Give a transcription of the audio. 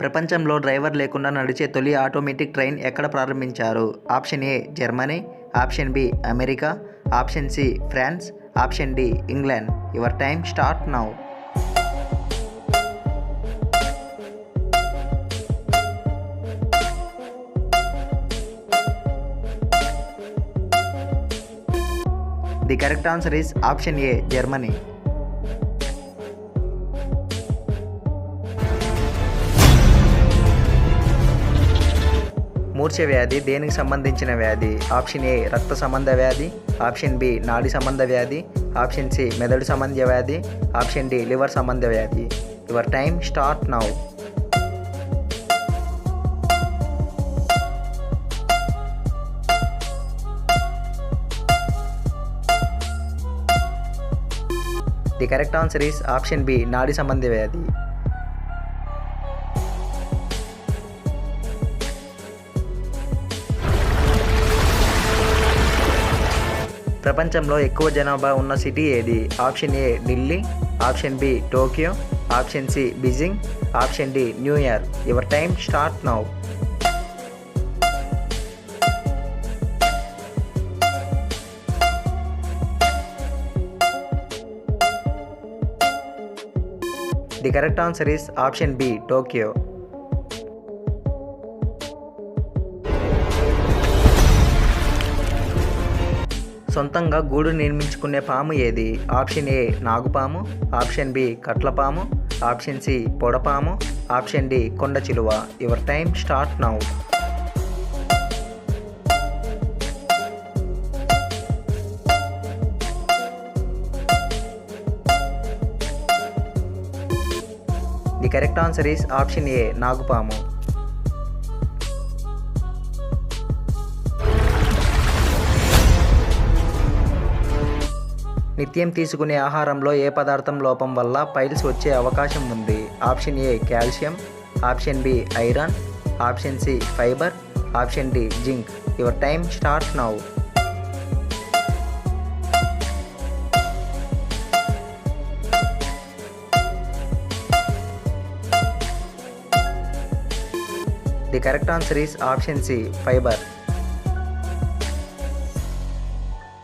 ప్రపంచంలో డ్రైవర్ లేకుండా నడిచే తొలి ఆటోమేటిక్ ట్రైన్ ఎక్కడ ప్రారంభించారు? Option A Germany. Option B America. Option C France. Option D England. Your time start now. The correct answer is option A Germany. మూర్ఛ వ్యాధి దేనికి సంబంధించిన వ్యాధి? ఆప్షన్ ఏ రక్త సంబంధ వ్యాధి. ఆప్షన్ బి నాడి సంబంధ వ్యాధి. ఆప్షన్ సి మెదడు సంబంధ వ్యాధి. ఆప్షన్ డి లివర్ సంబంధ వ్యాధి. Your time start now. The correct answer is option B నాడి సంబంధ వ్యాధి. ప్రపంచంలో ఎక్కువ జనాభా ఉన్న సిటీ ఏది? Option A Delhi option B Tokyo option C Beijing option D New York your time start now. The correct answer is option B Tokyo. సొంతంగా గూడు నిర్మించుకునే పాము ఏది? ఆప్షన్ ఏ నాగుపాము. ఆప్షన్ బి కట్లపాము. ఆప్షన్ సి పొడపాము. Option D కొండ చిలువ. Your time start now. The correct answer is option A నాగుపాము. నిత్యం తీసుకునే ఆహారంలో ఏ పదార్థం లోపం వల్ల పైల్స్ వచ్చే అవకాశం ఉంది? Option A calcium option B iron option C fibre option D zinc. Your time start now. The correct answer is option C fibre.